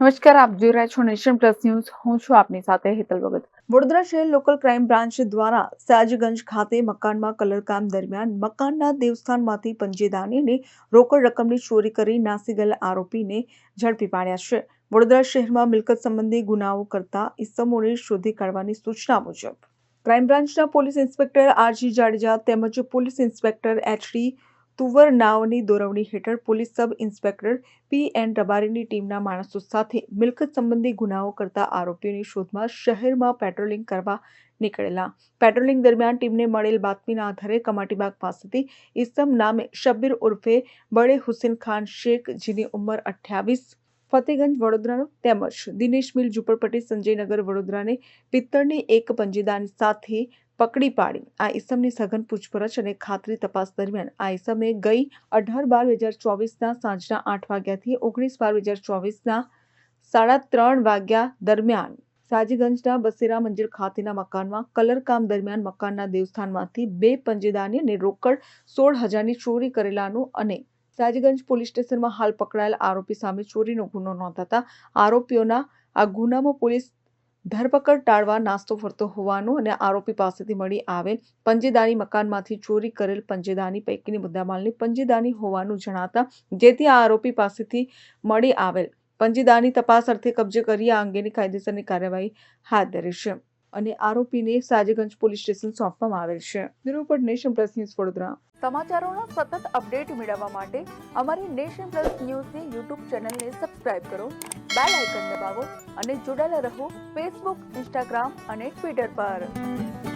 નમસ્કાર, આપ જોઈ રહ્યા છો નેશન પ્લસ ન્યૂઝ. હું છું આપની સાથે હેતલ ભગત. વડોદરા શહેર લોકલ ક્રાઇમ બ્રાન્ચ દ્વારા સાજગંજ ખાતે મકાનમાં કલરકામ દરમિયાન મકાનના દેવસ્થાનમાંથી પંજેદાનીને રોકડ રકમની ચોરી કરી નાસી ગયેલા આરોપીને ઝડપી પાડ્યા છે. વડોદરા શહેરમાં મિલકત સંબંધી ગુનાઓ કરતા ઇસમોને શોધી કાઢવાની સૂચના મુજબ. ક્રાઇમ બ્રાન્ચના પોલીસ ઇન્સ્પેક્ટર આરજી જાડેજા તેમજ પોલીસ ઇન્સ્પેક્ટર એચડી તુવર નાવની દોરવણી હેઠળ police sub inspector P N રબારીની ટીમના માણસો સાથે મિલકત સંબંધી ગુનાઓ કરતા આરોપીઓની શોધમાં શહેરમાં પેટ્રોલિંગ કરવા નીકળેલા. પેટ્રોલિંગ દરમિયાન ટીમને મળેલ બાતમીના આધારે કમાટીબાગ પાસેથી ઇસમ નામે શબ્બીર ઉર્ફે બડે હુસેન ખાન શેખ, જેની ઉંમર અઠ્યાવીસ, ફતેગંજ, વડોદરાનો તેમજ દિનેશ મિલ, ઝુંપડપટ્ટી, સંજયનગર, વડોદરાને પિત્તળની એક પંજીદાની સાથે પકડી પાડી. આ ઈસમની સઘન પૂછપરછ અને ખાતરી તપાસ દરમિયાન આ ઈસમે ગઈ અઢાર બાર બે હજાર ચોવીસના સાંજના આઠ વાગ્યાથી ઓગણીસ બાર બે હજાર ચોવીસના સાડા ત્રણ વાગ્યા દરમિયાન સાજીગંજના બસેરા મંજિર ખાતેના મકાનમાં કલરકામ દરમિયાન મકાનના દેવસ્થાનમાંથી બે પંજેદાની અને રોકડ સોળ હજારની ચોરી કરેલાનું અને સાજીગંજ પોલીસ સ્ટેશનમાં હાલ પકડાયેલ આરોપી સામે ચોરીનો ગુનો નોંધાતા આરોપીઓના આ ગુનામાં પોલીસ ધરપકડ ટાળવા નાસ્તો ફરતો હોવાનું અને આરોપી પાસેથી મળી આવેલ પંજેદાની મકાનમાંથી ચોરી કરેલ પંજેદાની પૈકીની મુદ્દામાલની પંજેદાની હોવાનું જણાતા જેથી આ આરોપી પાસેથી મળી આવેલ. પંજેદાની તપાસ અર્થે કબજે કરી આ અંગેની કાયદેસરની કાર્યવાહી હાથ ધરી છે. અને આરોપીને સાજગંજ પોલીસ સ્ટેશન સોંપવામાં આવેલ છે. પર નેશન પ્લસ ન્યૂઝ વડોદરા. સમાચારોના સતત અપડેટ મેળવવા માટે અમારી નેશન પ્લસ ન્યૂઝની યુટ્યુબ ચેનલને સબસ્ક્રાઇબ કરો, બેલ આઇકન દબાવો અને જોડાયેલા રહો ફેસબુક, ઇન્સ્ટાગ્રામ અને ટ્વિટર પર.